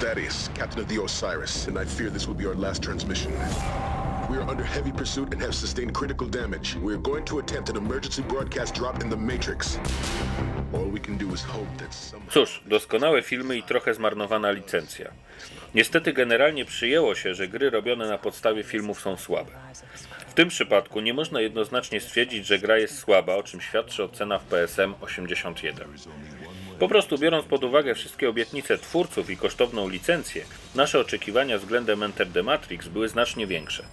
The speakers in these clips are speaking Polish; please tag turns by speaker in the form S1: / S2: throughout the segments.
S1: Thaddeus, captain of the Osiris, and I fear this will be our last transmission. We are under heavy pursuit and have sustained critical damage. We are going to attempt an emergency broadcast drop in the Matrix.
S2: Cóż, doskonałe filmy i trochę zmarnowana licencja. Niestety generalnie przyjęło się, że gry robione na podstawie filmów są słabe. W tym przypadku nie można jednoznacznie stwierdzić, że gra jest słaba, o czym świadczy ocena w PSM 81. Po prostu biorąc pod uwagę wszystkie obietnice twórców i kosztowną licencję, nasze oczekiwania względem Enter the Matrix były znacznie większe.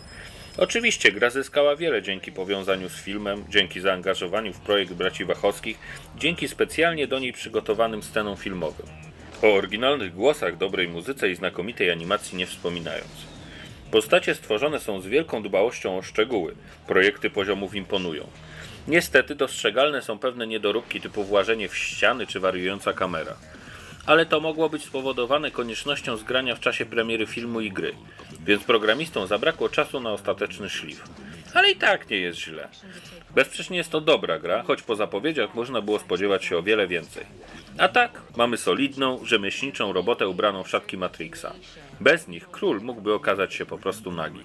S2: Oczywiście gra zyskała wiele dzięki powiązaniu z filmem, dzięki zaangażowaniu w projekt braci Wachowskich, dzięki specjalnie do niej przygotowanym scenom filmowym. O oryginalnych głosach, dobrej muzyce i znakomitej animacji nie wspominając. Postacie stworzone są z wielką dbałością o szczegóły, projekty poziomów imponują. Niestety dostrzegalne są pewne niedoróbki typu włażenie w ściany czy wariująca kamera. Ale to mogło być spowodowane koniecznością zgrania w czasie premiery filmu i gry, więc programistom zabrakło czasu na ostateczny szlif. Ale i tak nie jest źle. Bezsprzecznie jest to dobra gra, choć po zapowiedziach można było spodziewać się o wiele więcej. A tak, mamy solidną, rzemieślniczą robotę ubraną w szatki Matrixa. Bez nich król mógłby okazać się po prostu nagi.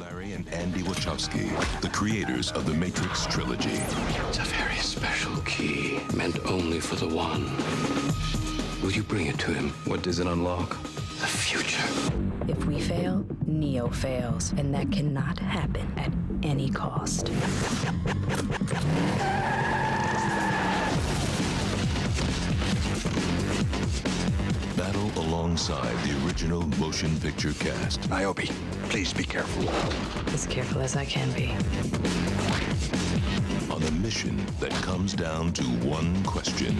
S3: By Larry and Andy Wachowski, the creators of the Matrix trilogy.
S4: It's a very special key, meant only for the one. Will you bring it to him? What does it unlock? The future.
S5: If we fail, Neo fails, and that cannot happen at any cost.
S3: Alongside the original motion picture cast.
S4: Niobe, please be careful.
S5: As careful as I can be.
S3: on a mission that comes down to one question.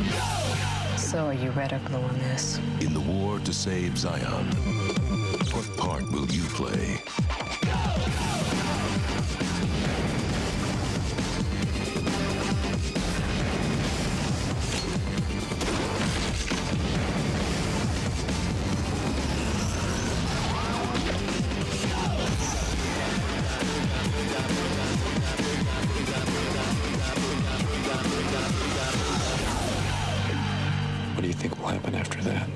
S5: So are you red or blue on this?
S3: In the war to save Zion, what part will you play?
S4: What do you think will happen after that?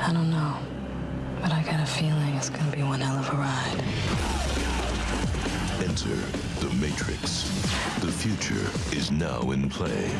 S5: I don't know. But I got a feeling it's gonna be one hell of a ride.
S3: Enter the Matrix. The future is now in play.